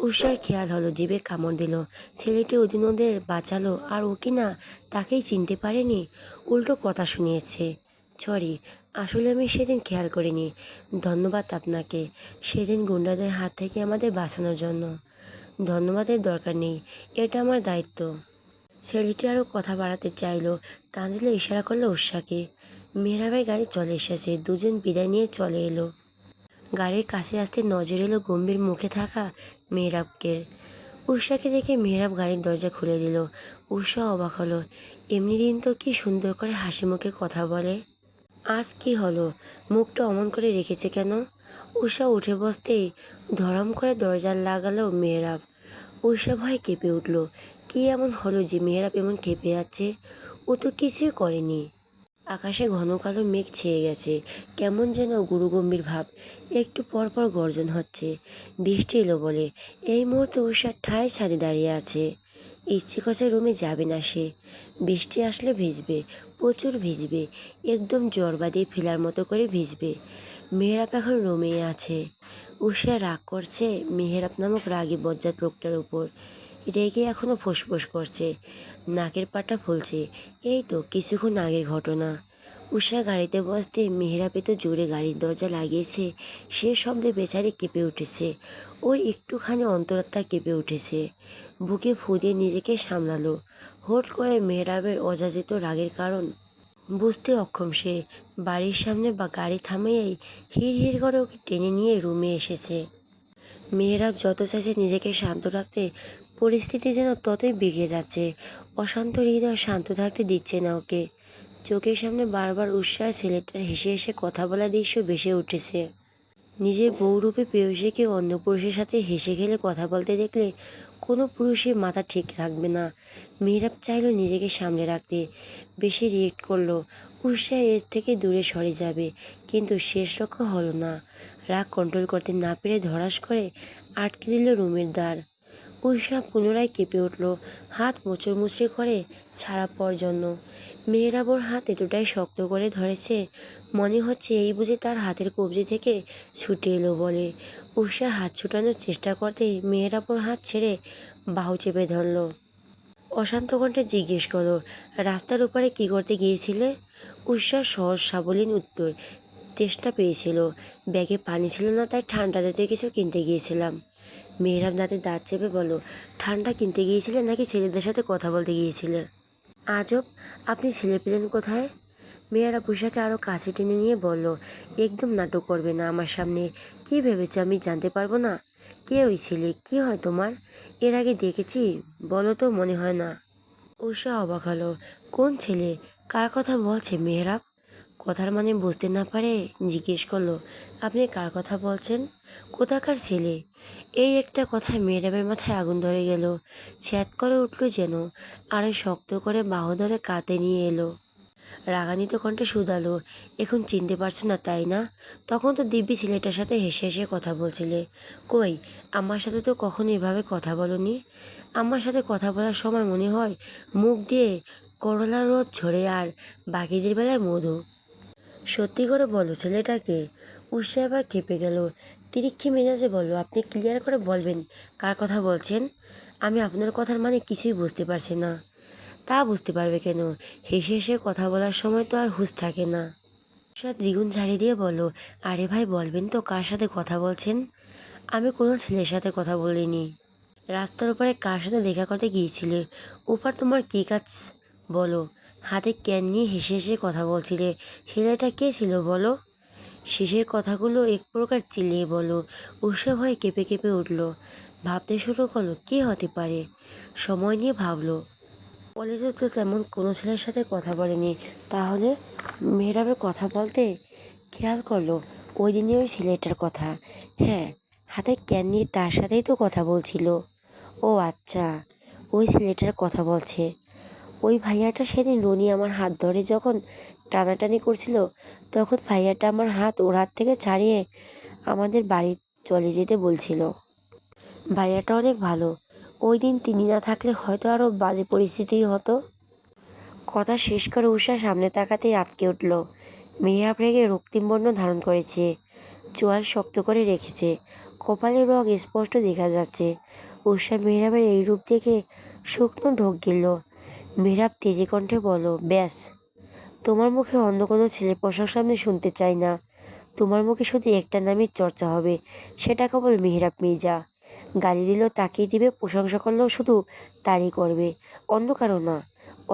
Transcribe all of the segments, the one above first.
উষার খেয়াল হলো, জিভে কামড় দিল। ছেলেটি ওদিন ওদের বাঁচালো, আর ও কি না তাকেই চিনতে পারেনি? উল্টো কথা শুনিয়েছে, সরি, আসলে আমি সেদিন খেয়াল করিনি। ধন্যবাদ আপনাকে। সেদিন গুন্ডাদের হাত থেকে আমাদের বাঁচানোর জন্য। ধন্যবাদের দরকার নেই, এটা আমার দায়িত্ব। ছেলেটি আরও কথা বাড়াতে চাইলো তানজিলা ইশারা করল উষাকে। মেহরাবের গাড়ি চলে এসেছে, দুজন বিদায় নিয়ে চলে এলো। গাড়ির কাছে আসতে নজর এলো গম্ভীর মুখে থাকা মেহরাবকে উষাকে দেখে মেহরাব গাড়ির দরজা খুলে দিল। উষা অবাক হলো। এমনি দিন তো কি সুন্দর করে হাসি মুখে কথা বলে। আজ কি হলো? মুখটা অমন করে রেখেছে কেন? উষা উঠে বসতেই ধরম করে দরজা লাগালো মেহরাব। উষা ভয়ে কেঁপে উঠল। কি এমন হলো যে মেহরাব এমন কেঁপে যাচ্ছে ও তো কিছুই করেনি। আকাশে ঘন কালো মেঘ ছেয়ে গেছে। কেমন যেন গুরুগম্ভীর ভাব। একটু পর পর গর্জন হচ্ছে। বৃষ্টি এলো বলে। এই মুহূর্তে উষা ঠায় ছাদে দাঁড়িয়ে আছে। ইচ্ছে করছে রুমে যাবে না সে। বৃষ্টি আসলে ভিজবে। প্রচুর ভিজবে। একদম জ্বর বাঁধিয়ে ফেলার মতো করে ভিজবে। মেহরাব এখন রুমে আছে। উষা রাগ করছে মেহেরাব নামক রাগী বজ্জাত লোকটার উপর। রেগে এখনও ফোঁসফোঁস করছে। নাকের পাটা ফুলছে। এই তো কিছুক্ষণ আগের ঘটনা। উষা গাড়িতে বসতে মেহরাবে তো জোরে গাড়ির দরজা লাগিয়েছে। সে শব্দে বেচারি কেঁপে উঠেছে। ওর একটুখানি অন্তরাত্মা কেঁপে উঠেছে। বুকে ফু নিজেকে সামলালো। হুট করে মেহরাবের অযাচিত রাগের কারণ বুঝতে অক্ষম সে। বাড়ির সামনে বা গাড়ি থামিয়েই হিড় হিড় করে ওকে টেনে নিয়ে রুমে এসেছে। মেহরাব যত চাইছে নিজেকে শান্ত রাখতে, পরিস্থিতি যেন ততই বিগড়ে যাচ্ছে। অশান্ত হৃদয় শান্ত থাকতে দিচ্ছে না ওকে। চোখের সামনে বারবার উৎসাহ ছেলেটার হেসে হেসে কথা বলা দৃশ্য বেসে উঠেছে। নিজের বউরূপে পেয়সীকে অন্য পুরুষের সাথে হেসে খেলে কথা বলতে দেখলে কোনো পুরুষের মাথা ঠিক থাকবে না। মেহরাব চাইলো নিজেকে সামলে রাখতে। বেশি রিয়েক্ট করল উৎসাহ এর থেকে দূরে সরে যাবে, কিন্তু শেষ রক্ষা হলো না। রাগ কন্ট্রোল করতে না পেরে ধরাস করে আটকে দিল রুমের দ্বার। উষা পুনরায় কেঁপে উঠল, হাত মোচড় মুচড়ে করে ছাড়া পর জন্য। মেয়েরাবর হাত এতটাই শক্ত করে ধরেছে, মনে হচ্ছে এই বুঝে তার হাতের কবজি থেকে ছুটে এলো বলে। উষা হাত ছুটানোর চেষ্টা করতেই মেয়েরাবর হাত ছেড়ে বাহু চেপে ধরলো। অশান্ত কণ্ঠে জিজ্ঞেস করল, রাস্তার উপরে কি করতে গিয়েছিলে? উষার সহজ সাবলীন উত্তর, তেষ্টা পেয়েছিল, ব্যাগে পানি ছিল না তাই ঠান্ডা জাতীয় কিছু কিনতে গিয়েছিলাম। মেয়েরাব দাঁতে দাঁত চেপে বলো ঠান্ডা কিনতে গিয়েছিলে নাকি ছেলেদের সাথে কথা বলতে গিয়েছিলে? আজব, আপনি ছেলে পেলেন কোথায়? মেয়েরা পোশাকে আরও কাছে টেনে নিয়ে বলল, একদম নাটক করবে না আমার সামনে। কি ভেবেছো আমি জানতে পারব না? কে ওই ছেলে? কি হয় তোমার? এর আগে দেখেছি, বলো তো মনে হয় না। উষা অবাক হলো, কোন ছেলে? কার কথা বলছে মেহরাব কথার মানে বুঝতে না পারে, জিজ্ঞেস করল, আপনি কার কথা বলছেন? কোথাকার ছেলে? এই একটা কথা মেয়েরাবের মাথায় আগুন ধরে গেল। ছ্যাত করে উঠল যেন, আরে শক্ত করে বাহু ধরে কাতে নিয়ে এলো। রাগানিত কণ্ঠে শুধালো, এখন চিনতে পারছ না, তাই না? তখন তো দিব্যি ছেলেটার সাথে হেসে হেসে কথা বলছিলে। কই, আমার সাথে তো কখনো এভাবে কথা বলনি? আমার সাথে কথা বলার সময় মনে হয় মুখ দিয়ে করলার রোদ ঝরে আর বাকিদের বেলায় মধু। সত্যি করে বলো, ছেলেটাকে। উৎসাহ এবার খেপে গেল। তিরিক্ষি মেজাজে বলল, আপনি ক্লিয়ার করে বলবেন, কার কথা বলছেন? আমি আপনার কথার মানে কিছুই বুঝতে পারছি না। তা বুঝতে পারবে কেন? হেসে হেসে কথা বলার সময় তো আর হুঁশ থাকে না। উষা দ্বিগুণ ঝাড়ি দিয়ে বলো আরে ভাই, বলবেন তো কার সাথে কথা বলছেন? আমি কোনো ছেলের সাথে কথা বলিনি। রাস্তার উপরে কার সাথে দেখা করতে গিয়েছিলে? ওপার তোমার কী কাজ? বলো। হাতে ক্যান নিয়ে হেসে হেসে কথা বলছিলে। ছেলেটা কে ছিল বলো? শেষের কথাগুলো এক প্রকার চিল্লিয়ে বলো উৎসাহ ভয়ে কেঁপে কেঁপে উঠল। ভাবতে শুরু করল, কে হতে পারে? সময় নিয়ে ভাবলো, কলেজে তো তেমন কোনো ছেলের সাথে কথা বলেনি। তাহলে মেহরাবের কথা বলতে খেয়াল করল ওই দিনে ওই ছেলেটার কথা। হ্যাঁ হাতে ক্যান নিয়ে তার সাথেই তো কথা বলছিল। ও আচ্ছা ওই ছেলেটার কথা বলছে। ওই ভাইয়াটা সেদিন রনি আমার হাত ধরে যখন টানাটানি করছিল, তখন ভাইয়াটা আমার হাত ওর হাত থেকে ছাড়িয়ে আমাদের বাড়ি চলে যেতে বলছিল। ভাইয়াটা অনেক ভালো। ওই দিন তিনি না থাকলে হয়তো আরও বাজে পরিস্থিতি হতো। কথা শেষ করে উষা সামনে তাকাতেই আটকে উঠল। মেয়াব রেগে রক্তিম বর্ণ ধারণ করেছে। চোয়াল শক্ত করে রেখেছে। কপালের রং স্পষ্ট দেখা যাচ্ছে। উষা মেহরাবের এই রূপ দেখে শুকনো ঢোক গেল মেহরাব তেজে কণ্ঠে বলো ব্যাস, তোমার মুখে অন্য কোনো ছেলে প্রশংসা আমি শুনতে চাই না। তোমার মুখে শুধু একটা নামই চর্চা হবে, সেটা কেবল মেহরাব মির্জা। গালি দিলেও তাকেই দিবে, প্রশংসা করলেও শুধু তারই করবে। অন্য কারও না,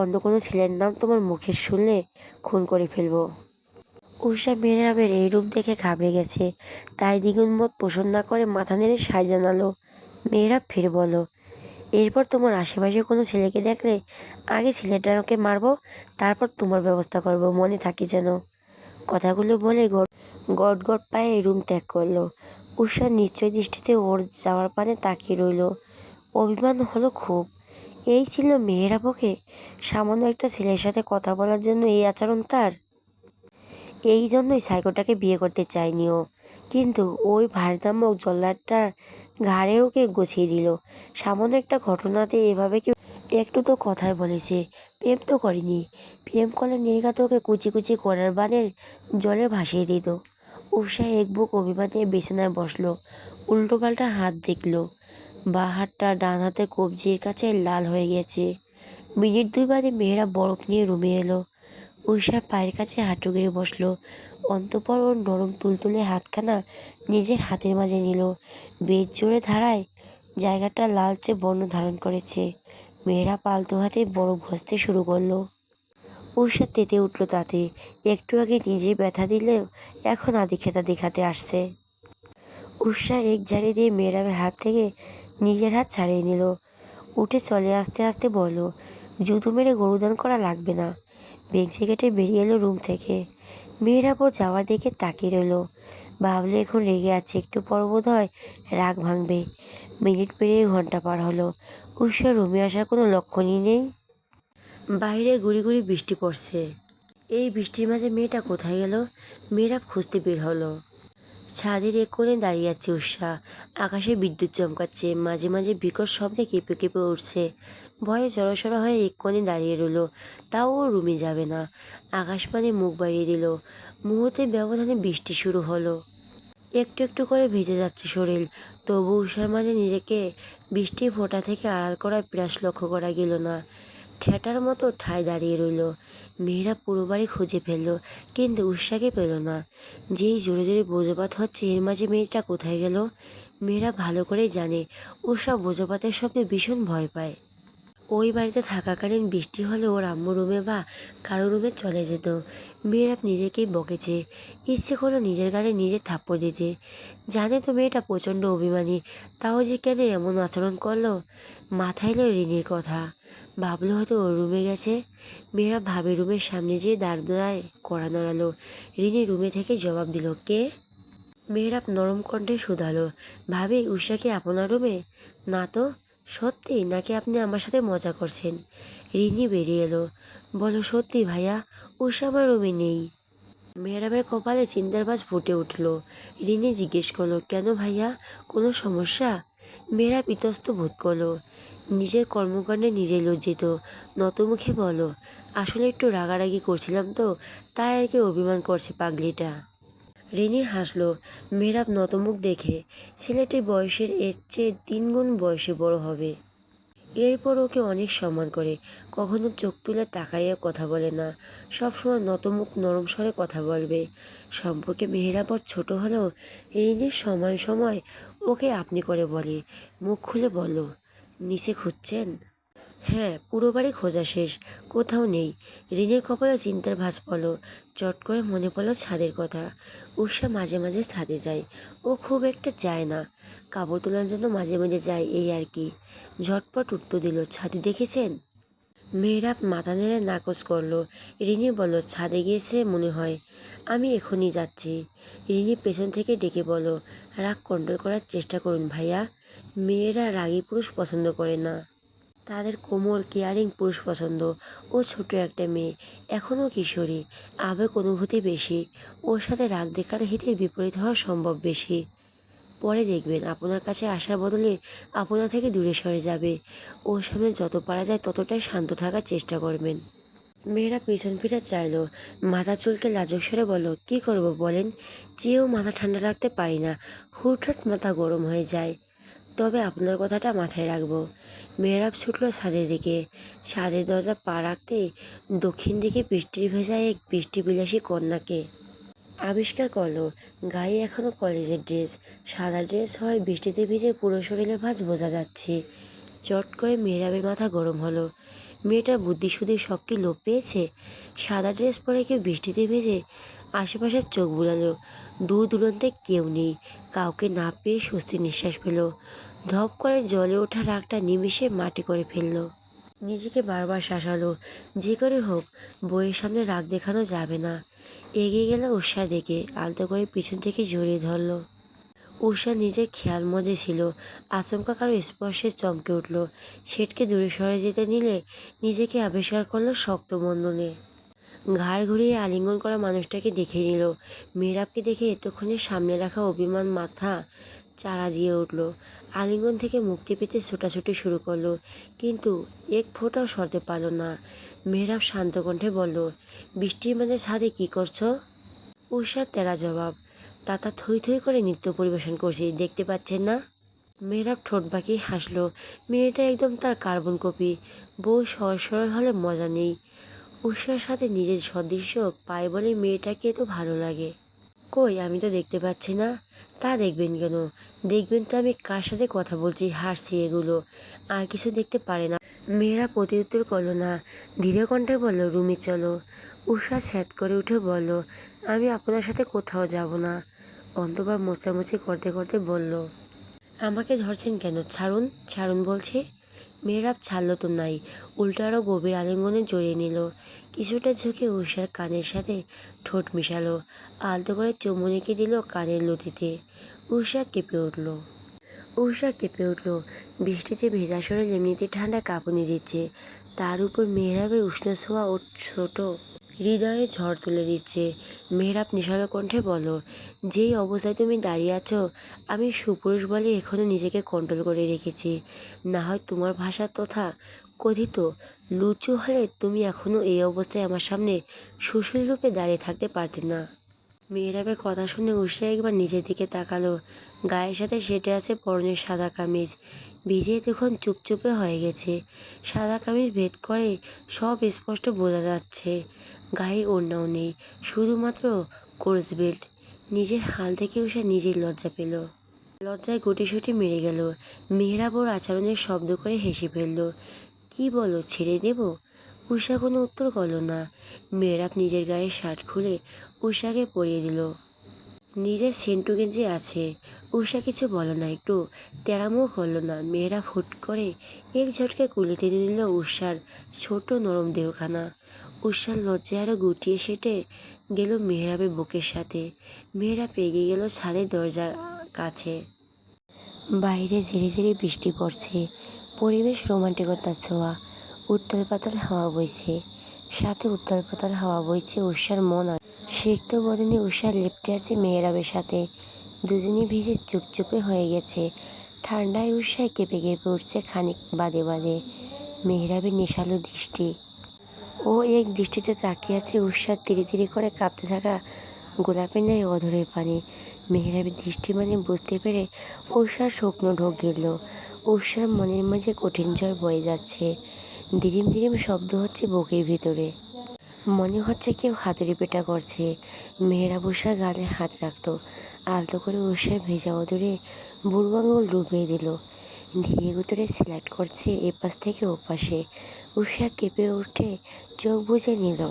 অন্য কোনো ছেলের নাম তোমার মুখে শুনলে খুন করে ফেলব। উষা মেহরাবের এই রূপ দেখে ঘাবড়ে গেছে। তাই দ্বিগুণ মত পোষণ না করে মাথা নেড়ে সায় জানালো। মেহরাব ফিরে বলো এরপর তোমার আশেপাশে কোনো ছেলেকে দেখলে আগে ছেলেটাকে মারবো, তারপর তোমার ব্যবস্থা করব, মনে থাকি যেন। কথাগুলো বলে গট গট পায়ে রুম ত্যাগ করল। উষা নিশ্চয় দৃষ্টিতে ওর যাওয়ার পানে তাকিয়ে রইল। অভিমান হলো খুব। এই ছিল মেয়েরা পক্ষে সামান্য একটা ছেলের সাথে কথা বলার জন্য এই আচরণ তার। এই জন্যই সাইকোটাকে বিয়ে করতে চায়নি ও। কিন্তু ওই ভারদাম্যক জল্লাদটার ঘাড়ের ওকে গুছিয়ে দিল। সামান্য একটা ঘটনাতে এভাবে কেউ একটু তো কথায় বলেছে। প্রেম তো করেনি। প্রেম করলে নির্ঘাত ওকে কুচি কুচি করার বানের জলে ভাসিয়ে দিত। উষা এক বুক অভিমানে বিছানায় বসল। উল্টো পাল্টা হাত দেখল। বা হাতটা ডান হাতের কবজির কাছে লাল হয়ে গেছে। মিনিট দুই বাদে মেয়েরা বরফ নিয়ে রুমে এলো। উষার পায়ের কাছে হাঁটু গেড়ে বসল। অন্তপর ওর নরম তুলতুলে হাতখানা নিজের হাতের মাঝে নিল। বেদ জোরে ধারায় জায়গাটা লালচে বর্ণ ধারণ করেছে। মেয়েরা পালতু হাতে বরফ ঘষতে শুরু করল। উষা তেতে উঠল তাতে। একটু আগে নিজে ব্যথা দিলেও এখন আদি খেতা দেখাতে আসছে। উষা এক ঝাড়ি দিয়ে মেয়েরাবের হাত থেকে নিজের হাত ছাড়িয়ে নিল। উঠে চলে আসতে আসতে বলল জুতো মেরে গরুদান করা লাগবে না। বেঞ্চি কেটে বেরিয়ে এলো রুম থেকে। মেয়েরা পর যাওয়ার দিকে তাকিয়ে রইল। ভাবলে এখন রেগে আছে, একটু পর হয় রাগ ভাঙবে। মিনিট পেরিয়ে ঘণ্টা পার হলো। উষা রুমে আসার কোনো লক্ষণই নেই। বাইরে গুড়ি গুড়ি বৃষ্টি পড়ছে। এই বৃষ্টির মাঝে মেয়েটা কোথায় গেল? মেয়েরা খুঁজতে বের হলো। ছাদের এক কোণে দাঁড়িয়ে আছে উষা। আকাশে বিদ্যুৎ চমকাচ্ছে। মাঝে মাঝে বিকট শব্দে কেঁপে কেঁপে উঠছে। ভয়ে জড়সড় হয়ে এক কোণে দাঁড়িয়ে রইল। তাও ও রুমে যাবে না। আকাশবাণী মুখ বাড়িয়ে দিল। মুহূর্তের ব্যবধানে বৃষ্টি শুরু হলো। একটু একটু করে ভেজে যাচ্ছে শরীর। তবু উষার মাঝে নিজেকে বৃষ্টির ফোঁটা থেকে আড়াল করার প্রয়াস লক্ষ্য করা গেল না। ঠেটার মতো ঠায় দাঁড়িয়ে রইল। মেয়েরা পুরো বাড়ি খুঁজে ফেলল, কিন্তু উৎসাকে পেল না। যেই জোরে জোরে বজ্রপাত হচ্ছে, এর মাঝে মেয়েটা কোথায় গেল? মেয়েরা ভালো করেই জানে। উষা বজ্রপাতের শব্দে ভীষণ ভয় পায়। ওই বাড়িতে থাকাকালীন বৃষ্টি হলে ওর আম্মু রুমে বা কারও রুমে চলে যেত। মেয়েরা নিজেকেই বকেছে। ইচ্ছে করল নিজের গালে নিজে থাপ্পড় দিতে। জানে তো মেয়েটা প্রচণ্ড অভিমানী। তাও যে কেন এমন আচরণ করল? মাথায় এলো রিনির কথা। ভাবলো হয়তো ওর রুমে গেছে। মেয়েরা ভাবে রুমের সামনে যেয়ে দাঁড় দাঁড়ায় কড়া নড়ালো। রিনি রুমে থেকে জবাব দিল, কে? মেয়েরাব নরম কণ্ঠে শুধালো, ভাবি, উষা কি আপনার রুমে? না তো। সত্যি নাকি আপনি আমার সাথে মজা করছেন? রিনি বেরিয়ে এলো। বলো, সত্যি ভাইয়া, উষা আমার রুমে নেই। মেহরাবের কপালে চিন্তার বাজ ফুটে উঠল। রিনি জিজ্ঞেস করল, কেন ভাইয়া? কোনো সমস্যা? মেয়েরাব ইতস্ত বোধ করল। নিজের কর্মকাণ্ডে নিজেই লজ্জিত। নতমুখে বলো, আসলে একটু রাগারাগি করছিলাম তো, তাই আর কি অভিমান করছে পাগলিটা? রিনি হাসলো মেহরাব নতমুখ দেখে ছেলেটির বয়সের এর চেয়ে তিনগুণ বয়সে বড় হবে। এরপর ওকে অনেক সম্মান করে, কখনো চোখ তুলে তাকাইয়া কথা বলে না, সবসময় নতমুখ নরম স্বরে কথা বলবে। সম্পর্কে মেহেরাবর ছোট হলেও রিনির সময় সময় ওকে আপনি করে বলে, মুখ খুলে বলো নিচে খুঁজছেন? হ্যাঁ পুরো বাড়ি খোঁজা শেষ। কোথাও নেই। ঋণের কপালে চিন্তার ভাঁজ পড়ল। চট করে মনে পড়ল ছাদের কথা। উষা মাঝে মাঝে ছাদে যায়। ও খুব একটা যায় না। কাপড় তোলার জন্য মাঝে মাঝে যায় এই আর কি। ঝটপট উত্তর দিল, ছাদে দেখেছেন? মেয়েরা মাথা নেড়ে নাকচ করল। রিনি বলল, ছাদে গিয়েছে মনে হয়। আমি এখনই যাচ্ছি। রিনি পেছন থেকে ডেকে বলো রাগ কন্ট্রোল করার চেষ্টা করুন ভাইয়া। মেয়েরা রাগী পুরুষ পছন্দ করে না। তাদের কোমল কেয়ারিং পুরুষ পছন্দ। ও ছোট একটা মেয়ে। এখনও কিশোরী। আবেগ অনুভূতি বেশি। ওর সাথে রাগ দেখালে হিতের বিপরীত হওয়া সম্ভব বেশি। পরে দেখবেন আপনার কাছে আসার বদলে আপনার থেকে দূরে সরে যাবে। ওর সামনে যত পারা যায় ততটাই শান্ত থাকার চেষ্টা করবেন। মেয়েরা পিছন ফিরে চাইলো। মাথা চুলকে লাজক সেরে বলল, কি করব বলেন? চেয়েও মাথা ঠান্ডা রাখতে পারি না। হুটহাট মাথা গরম হয়ে যায়। তবে আপনার কথাটা মাথায় রাখব। মেয়েরাব ছুটলো ছাদের দিকে। ছাদের দরজা পা রাখতেই দক্ষিণ দিকে বৃষ্টির ভেজায় এক বৃষ্টি বিলাসী কন্যাকে আবিষ্কার করল। গায়ে এখনও কলেজের ড্রেস। সাদা ড্রেস হয় বৃষ্টিতে ভিজে পুরো শরীরে ভাঁজ বোঝা যাচ্ছে। চট করে মেয়েরাবের মাথা গরম হলো। মেয়েটার বুদ্ধি শুধু সব কি লোপ পেয়েছে? সাদা ড্রেস পরে কেউ বৃষ্টিতে ভেজে আশেপাশে চোখ বুলালো। দূর দূরান্তে কেউ নেই। কাউকে না পেয়ে স্বস্তি নিঃশ্বাস পেল। ধপ করে জলে ওঠা রাগটা নিমিষে মাটি করে ফেলল। নিজেকে বারবার শাসালো। যে করে হোক, বইয়ের সামনে রাগ দেখানো যাবে না। এগিয়ে গেল উষা দেখে আলতো করে পিছন থেকে জড়িয়ে ধরলো। উষা নিজের খেয়াল মজে ছিল। আচমকা কারও স্পর্শে চমকে উঠল। ছেটকে দূরে সরে যেতে নিলে নিজেকে আবিষ্কার করল শক্ত বন্ধনে। ঘাড় ঘুরিয়ে আলিঙ্গন করা মানুষটাকে দেখে নিল। মেহরাবকে দেখে এতক্ষণে সামনে রাখা অভিমান মাথা চারা দিয়ে উঠল। আলিঙ্গন থেকে মুক্তি পেতে ছোটাছুটি শুরু করল, কিন্তু এক ফোঁটাও সরতে পারল না। মেহরাব শান্ত কণ্ঠে বলল, বৃষ্টির মাঝে ছাদে কি করছ? উষার তেরা জবাব, তাতা থই থই করে নৃত্য পরিবেশন করছি, দেখতে পাচ্ছেন না? মেয়েরাব ঠোঁট বাঁকিয়ে হাসলো, মেয়েটা একদম তার কার্বন কপি, বউ সহজ সরল হলে মজা নেই। উষার সাথে নিজের সদৃশ্য পায় বলে মেয়েটাকে তো ভালো লাগে। কই, আমি তো দেখতে পাচ্ছি না। তা দেখবেন কেন? দেখবেন তো আমি কার সাথে কথা বলছি, হাসছি এগুলো। আর কিছু দেখতে পারে না। মেয়েরা প্রতিউত্তর করল না। ধীরে কণ্ঠে বলল, রুমে, চলো। উষা স্যাত করে উঠে বলল, আমি আপনার সাথে কোথাও যাব না। অন্তবার মোচামুচি করতে করতে বলল, আমাকে ধরছেন কেন? ছাড়ুন ছাড়ুন বলছে। মেয়েরাব ছাড়ল তো নাই, উল্টো আরও গভীর আলিঙ্গনে জড়িয়ে নিল। কিছুটা ঝুঁকে উষার কানের সাথে ঠোঁট মিশালো, আলতো করে চুমুনিকে দিল কানের লতিতে। উষা কেঁপে উঠল। উষা কেঁপে উঠল, বৃষ্টিতে ভেজা শরীর এমনিতে ঠান্ডা কাঁপুনি দিচ্ছে। তার উপর মেহরাবে উষ্ণ ছোঁয়া ও ছোট হৃদয়ে ঝড় তুলে দিচ্ছে। মেহরাব নিশালো কণ্ঠে বলো যেই অবস্থায় তুমি দাঁড়িয়ে আছো, আমি সুপুরুষ বলে এখনও নিজেকে কন্ট্রোল করে রেখেছি। না হয় তোমার ভাষা তথা কথিত লুচু হলে তুমি এখনও এই অবস্থায় আমার সামনে সুশীল রূপে দাঁড়িয়ে থাকতে পারতে না। মেয়েরাবের কথা শুনে উৎসাহ একবার নিজের দিকে তাকালো। গায়ের সাথে সেটে আছে পরনের সাদা কামিজ। ভিজে তখন চুপচুপে হয়ে গেছে। সাদা কামিজ ভেদ করে সব স্পষ্ট বোঝা যাচ্ছে। গায়ে ওড়নাও নেই, শুধুমাত্র কোর্স বেল্ট। নিজের হাল থেকে উষা নিজেই লজ্জা পেল। লজ্জায় গুটিসুটি মেরে গেল। মেহরাব ওর আচরণের শব্দ করে হেসে ফেলল, কি বলো, ছেড়ে দেব? উষা কোনো উত্তর করল না। মেহরাব নিজের গায়ে শার্ট খুলে উষাকে পরিয়ে দিল। নিজের সেন্টু গেঞ্জি আছে উষা কিছু বলো না, একটু তেরামও করল না। মেয়েরা হুট করে এক ঝটকে কুলে টেনে নিল উষার ছোট নরম দেহখানা। উষার লজ্জায় আরও গুটিয়ে সেটে গেল মেহরাবের বুকের সাথে। মেয়েরা এগিয়ে গেল ছাদের দরজার কাছে। বাইরে ধীরে ধীরে বৃষ্টি পড়ছে। পরিবেশ রোমান্টিকতার ছোঁয়া। উত্তাল পাতাল হাওয়া বইছে। সাথে উত্তাল পাতাল হাওয়া বইছে উষার মন। সিক্ত বদনে উষার লেপটে আছে মেয়েরাবের সাথে। দুজনই ভিজে চুপচুপে হয়ে গেছে। ঠান্ডায় উষায় কেঁপে কেঁপে উঠছে খানিক বাদে বাদে। মেহরাবের নেশালো দৃষ্টি। ও এক দৃষ্টিতে তাকিয়ে আছে উষার তিরি তিরি করে কাঁপতে থাকা গোলাপের ন্যায় অধরের পানি। মেহরাবের দৃষ্টি মানে বুঝতে পেরে উষার শুকনো ঢোক গেল। উষার মনের মাঝে কঠিন ঝড় বয়ে যাচ্ছে। দিরিম দিরিম শব্দ হচ্ছে বুকের ভিতরে। মনে হচ্ছে কেউ হাতুড়ি পেটা করছে। মেয়েরা উষার গালে হাত রাখতো আলতো করে উষার ভেজা অদূরে বুড়ো আঙুল ডুবিয়ে দিল। ধীরে গুতরে সিলেক্ট করছে এপাশ থেকে ওপাশে। উষা কেঁপে উঠে চোখ বুজে নিল।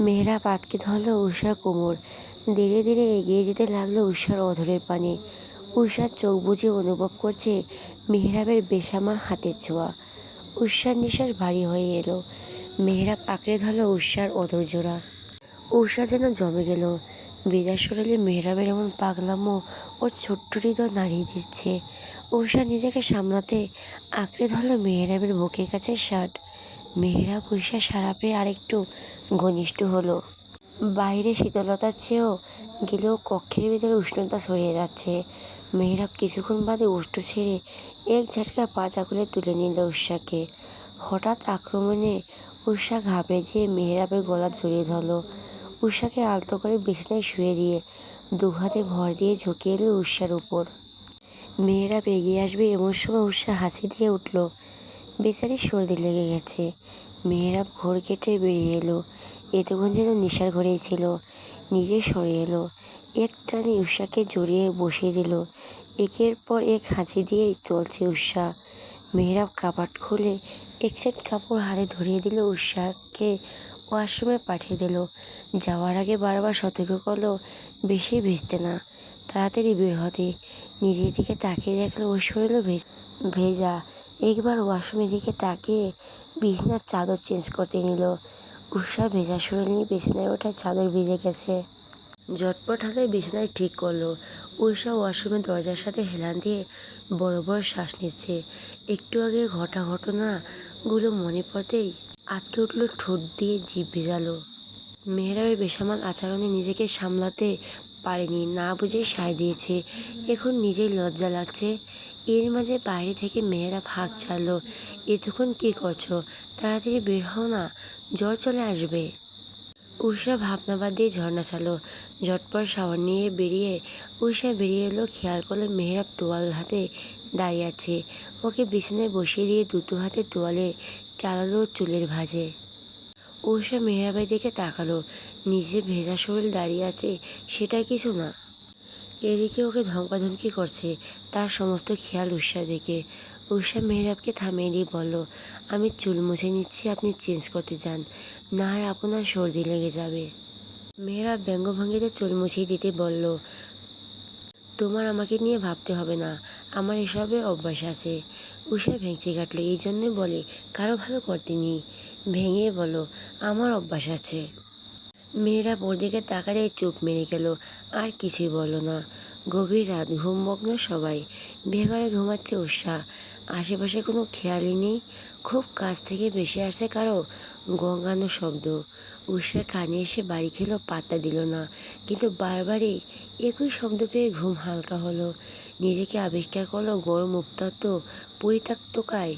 মেয়েরা পাতকে ধরলো উষার কোমর। ধীরে ধীরে এগিয়ে যেতে লাগল উষার অধরের পানে। উষার চোখ বুজে অনুভব করছে মেহরাবের বেসামা হাতের ছোঁয়া। উষার নিঃশ্বাস ভারী হয়ে এলো। মেহরাব আঁকড়ে ধরলো উষার অধর জোড়া উষা যেন জমে গেল। বেজার শরীরে মেহরাবের এমন পাগলামো ওর ছোট্ট হৃদয় নাড়িয়ে দিচ্ছে। উষা নিজেকে সামলাতে আঁকড়ে ধরলো মেহরাবের বুকের কাছে শার্ট। মেহরাব উষা সারা পেয়ে আরেকটু ঘনিষ্ঠ হলো। বাইরে শীতলতার চেয়েও গেলেও কক্ষের ভিতরে উষ্ণতা ছড়িয়ে যাচ্ছে। মেহরাব কিছুক্ষণ বাদে উষ্ঠ ছেড়ে এক ঝাটকা পা চাকুলে তুলে নিল উষাকে হঠাৎ আক্রমণে উষা ঘাবড়ে যেয়ে মেহরাবের গলা জড়িয়ে ধরলো। উষাকে আলতো করে বিছানায় শুয়ে দিয়ে দু হাতে ভর দিয়ে ঝুঁকে এলো উষার উপর। মেয়েরা এগিয়ে আসবে এমন সময় উষা হাসি দিয়ে উঠল। বেচারি সর্দি লেগে গেছে। মেয়েরা ঘোর কেটে বেরিয়ে এলো। এতক্ষণ যেন নেশার ঘরেই ছিল। নিজে সরে এলো। এক টানে উষাকে জড়িয়ে বসিয়ে দিল। একের পর এক হাঁচি দিয়েই চলছে উষা। মেহরাব কাপাট খুলে এক সেট কাপড় হাতে ধরিয়ে দিল উষাকে ওয়াশরুমে পাঠিয়ে দিল। যাওয়ার আগে বারবার সতর্ক করল, বেশি ভিজতে না, তাড়াতাড়ি বের হতে। নিজের দিকে তাকিয়ে দেখল ওর শরীরও ভেজ- একবার ওয়াশরুমের দিকে তাকিয়ে বিছানার চাদর চেঞ্জ করতে নিল। উষা ভেজা শরীর নিয়ে বিছানায় ওঠা চাদর ভিজে গেছে। ঝটপট হাতে বিছানায় ঠিক করল। উষা ওয়াশরুমের দরজার সাথে হেলান দিয়ে বড় বড় শ্বাস নিচ্ছে। একটু আগে ঘটা ঘটনাগুলো মনে পড়তেই আটকে উঠল ঠোঁট দিয়ে জিভ ভেজালো। মেহরাবের বেসামাল আচরণে নিজেকে সামলাতে পারেনি, না বুঝে সায় দিয়েছে। এখন নিজেই লজ্জা লাগছে। এর মাঝে বাইরে থেকে মেয়েরা ভাগ ছাড়লো, এতক্ষণ কি করছ? তাড়াতাড়ি বের হও না, জ্বর চলে আসবে। উষা ভাবনা বাদ দিয়ে ঝর্ণা চালো ঝটপট শাওয়ার নিয়ে বেরিয়ে, উষা বেরিয়ে এলো খেয়াল করল মেহরাব তোয়াল হাতে দাঁড়িয়ে আছে। ওকে বিছানায় বসিয়ে দিয়ে দুটো হাতে তোয়ালে চালালো চুলের ভাঁজে। উষা মেহরাবের দিকে তাকালো নিজের ভেজা শরীর দাঁড়িয়ে আছে সেটা কিছু না। এদিকে ওকে ধমকাধমকি করছে, তার সমস্ত খেয়াল উষার দিকে। উষা মেহরাবকে থামিয়ে দিয়ে বলল, আমি চুল মুছে নিচ্ছি, আপনি চেঞ্জ করতে যান, না হয় আপনার সর্দি লেগে যাবে। মেহরাব ব্যঙ্গভঙ্গিতে চুল মুছিয়ে দিতে বলল, তোমার আমাকে নিয়ে ভাবতে হবে না, আমার এসবে অভ্যাস আছে। উষা ভেঙচি কাটলো, এই জন্য বলে, কারও ভালো করতে নেই। ভেঙে বলো, আমার অভ্যাস আছে। মেয়েরা ওর দিকে তাকালে চুপ মেরে গেল, আর কিছুই বলো না। গভীর রাত ঘুমমগ্ন সবাই। বেঘরে ঘুমাচ্ছে উষা। আশেপাশে কোনো খেয়ালই নেই। খুব কাছ থেকে বেশি আসছে কারও গঙ্গানো শব্দ। উষার কানে এসে বাড়ি খেলো পাত্তা দিল না। কিন্তু বারবারই একই শব্দ পেয়ে ঘুম হালকা হলো। নিজেকে আবিষ্কার করল গরম উত্তপ্ত, পরিত্যক্তকায়।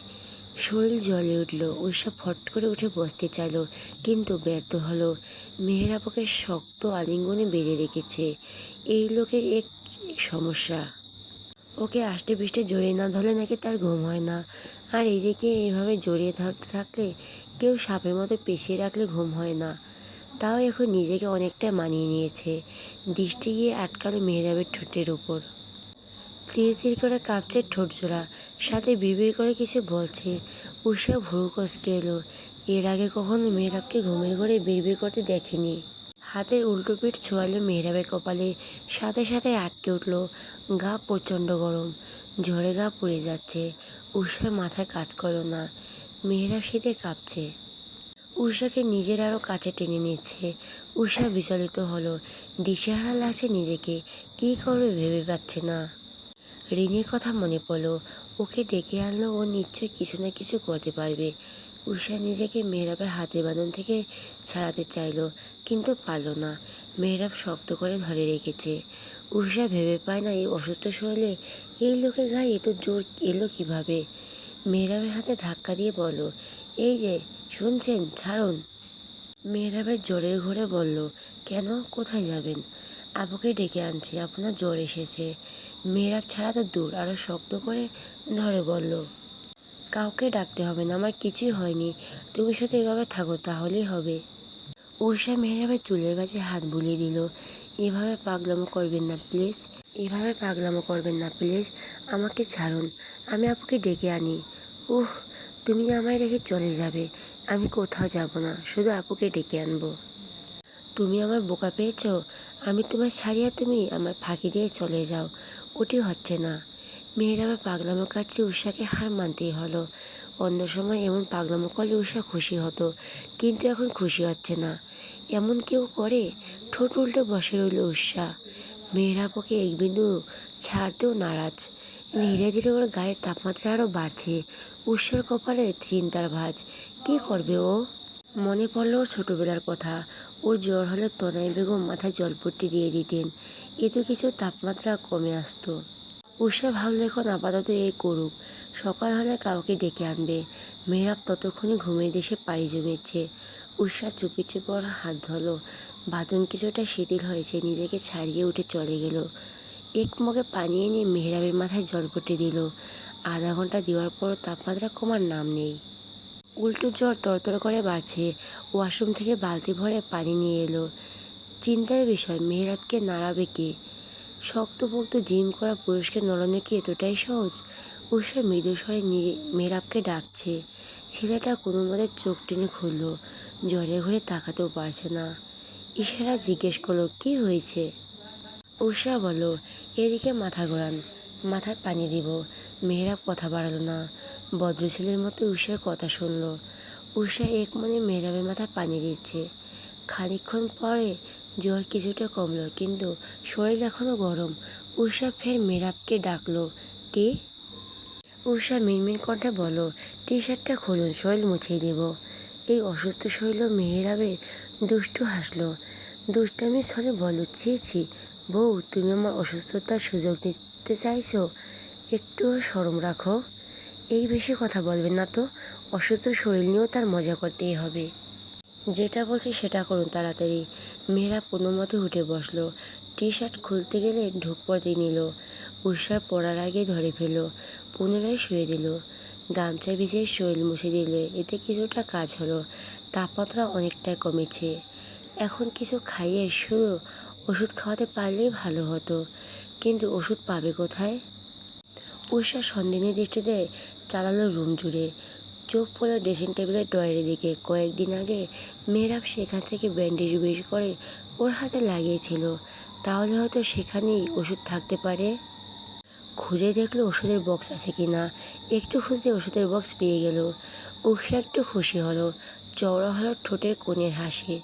শরীর জ্বলে উঠল। উষা ফট করে উঠে বসতে চাইলো, কিন্তু ব্যর্থ হলো। মেহেরাবকে শক্ত আলিঙ্গনে বেঁধে রেখেছে। এই লোকের এক সমস্যা। ওকে আষ্টে পৃষ্ঠে জড়িয়ে না ধরলে নাকি তার ঘুম হয় না। আর এদিকে এইভাবে জড়িয়ে ধরতে থাকলে কেউ সাপের মতো পেঁচিয়ে রাখলে ঘুম হয় না। তাও এখন নিজেকে অনেকটা মানিয়ে নিয়েছে। দৃষ্টি গিয়ে আটকালো মেহরাবের ঠোঁটের উপর। তীর তীর করে কাঁপছে ঠোঁট জোড়া। সাথে বিড়বিড় করে কিছু বলছে। উষা ভুরু কসকে এলো। এর আগে কখনো মেহরাবকে ঘুমের ঘরে বিড়বিড় করতে দেখেনি। হাতের উল্টো পিঠ ছোঁয়ালো মেহরাবের কপালে। সাথে সাথে আটকে উঠল গা প্রচণ্ড গরম। ঝরে গা পুড়ে যাচ্ছে। উষার মাথায় কাজ করল না। মেহরাব শীতে কাঁপছে। উষাকে নিজের আরও কাছে টেনে নিচ্ছে। উষা বিচলিত হলো। দিশেহারা লাগছে নিজেকে। কী করবে ভেবে পাচ্ছে না। রিনির কথা মনে পড়ল। ওকে ডেকে আনলো ও নিশ্চয়ই কিছু না কিছু করতে পারবে। উষা নিজেকে মেহরাবের হাতে বাঁধন থেকে ছাড়াতে চাইলো, কিন্তু পারল না। মেহরাব শক্ত করে ধরে রেখেছে। উষা ভেবে পায় না এই অসুস্থ শরীরে এই লোকের গায়ে এত জোর এলো কীভাবে? মেহরাবের হাতে ধাক্কা দিয়ে বলো এই যে, শুনছেন, ছাড়ুন। মেহরাবের জ্বরের ঘরে বলল, কেন? কোথায় যাবেন? আবুকে ডেকে আনছি, আপনার জ্বর এসেছে। মেহরাব ছাড়া তো দূর আরও শক্ত করে ধরে বলল কাউকে ডাকতে হবে না, আমার কিছুই হয়নি। তুমি শুধু এভাবে থাকো, তাহলেই হবে। উষা মেহরাবের চুলের বাজে হাত বুলিয়ে দিল। এভাবে পাগলামো করবেন না, প্লিজ। এভাবে পাগলামো করবেন না, প্লিজ। আমাকে ছাড়ুন, আমি আপুকে ডেকে আনি। উহ, তুমি আমায় রেখে চলে যাবে, আমি কোথাও যাব না, শুধু আপুকে ডেকে আনব। তুমি আমার বোকা পেয়েছ? আমি তোমায় ছাড়িয়া তুমি আমার ফাঁকি দিয়ে চলে যাও, ওটি হচ্ছে না। মেয়েরা আমার পাগলামো কাছে উষাকে হার মানতেই হলো। অন্য সময় এমন পাগলামো করলে উষা খুশি হতো, কিন্তু এখন খুশি হচ্ছে না। এমন কেউ করে? ঠোঁট উল্টে বসে রইল উষা মেয়েরাপকে এক বিন্দু ছাড়তেও নারাজ। ধীরে ধীরে ওর গায়ের তাপমাত্রা আরও বাড়ছে। উষার কপালে চিন্তার ভাজ। কী করবে ও? মনে পড়ল ওর ছোটোবেলার কথা। ওর জ্বর হলে তনাই বেগম মাথায় জলপট্টি দিয়ে দিতেন। এতে কিছু তাপমাত্রা কমে আসতো। উষা ভাবলো, এখন আপাতত এই করুক। সকাল হলে কাউকে ডেকে আনবে। মেহরাব ততক্ষণে ঘুমের দেশে পাড়ি জমেছে। উষা চুপি চুপি ওর হাত ধরলো। বাদন কিছুটা শিথিল হয়েছে, নিজেকে ছাড়িয়ে উঠে চলে গেল। এক মগে পানি এনে মেহরাবের মাথায় জল পটে দিল। আধা ঘণ্টা দেওয়ার পরও তাপমাত্রা কমার নাম নেই। উল্টো জ্বর তরতর করে বাড়ছে। ওয়াশরুম থেকে বালতি ভরে পানি নিয়ে এলো। চিন্তার বিষয়, মেহরাবকে নাড়াবে কে? শক্তপোক্ত জিম করা পুরুষকে নড়ানো কি এতটাই সহজ? উষা মৃদু স্বরে নি- মেহরাবকে ডাকছে। ছেলেটা কোনো মতে চোখ টেনে খুলল জ্বরে ঘুরে তাকাতেও পারছে না। ইশারা জিজ্ঞেস করল, কি হয়েছে? উষা বলো এদিকে মাথা ঘোরান, মাথায় পানি দিব। মেহরাব কথা বাড়ালো না। ভদ্র ছেলের মতো উষার কথা শুনলো। উষা এক মনে মেহরাবের মাথায় পানি দিচ্ছে। খানিকক্ষণ পরে জ্বর কিছুটা কমলো, কিন্তু শরীর এখনও গরম। উষা ফের মেহরাবকে ডাকলো, কে? উষা মিনমিন কণ্ঠে বলো টি শার্টটা খুলুন, শরীর মুছিয়ে দেব। এই অসুস্থ শরীর মেহরাবের দুষ্টু হাসলো, দুষ্টামির ছলে বলো, ছি ছি, বউ, তুমি আমার অসুস্থতার সুযোগ নিতে চাইছো? একটুও সরম রাখো। এই বেশি কথা বলবেন না তো, অসুস্থ শরীর নিয়েও তার মজা করতেই হবে। যেটা বলছি সেটা করুন তাড়াতাড়ি। মেয়েরা কোনো মতে উঠে বসল। টি শার্ট খুলতে গেলে ঢোক পড়তে নিল। উষার পড়ার আগে ধরে ফেলো পুনরায় শুয়ে দিল। গামছা ভিজিয়ে শরীর মুছে দিল। এতে কিছুটা কাজ হলো। তাপমাত্রা অনেকটাই কমেছে। এখন কিছু খাইয়ে শুধু ওষুধ খাওয়াতে পারলেই ভালো হতো। কিন্তু ওষুধ পাবে কোথায়? উষা সন্দিনী দৃষ্টিতে চালালো রুম জুড়ে। চোখ পড়ল ড্রেসিং টেবিলের ড্রয়ারের দিকে কয়েকদিন আগে মেহরাব সেখান থেকে ব্যান্ডেজ বের করে ওর হাতে লাগিয়েছিল। তাহলে হয়তো সেখানেই ওষুধ থাকতে পারে। খুঁজে দেখল ওষুধের বক্স আছে কি না একটু খুঁজতে ওষুধের বক্স পেয়ে গেল। উষা একটু খুশি হলো। চওড়া হলো ঠোঁটের কোণের হাসি।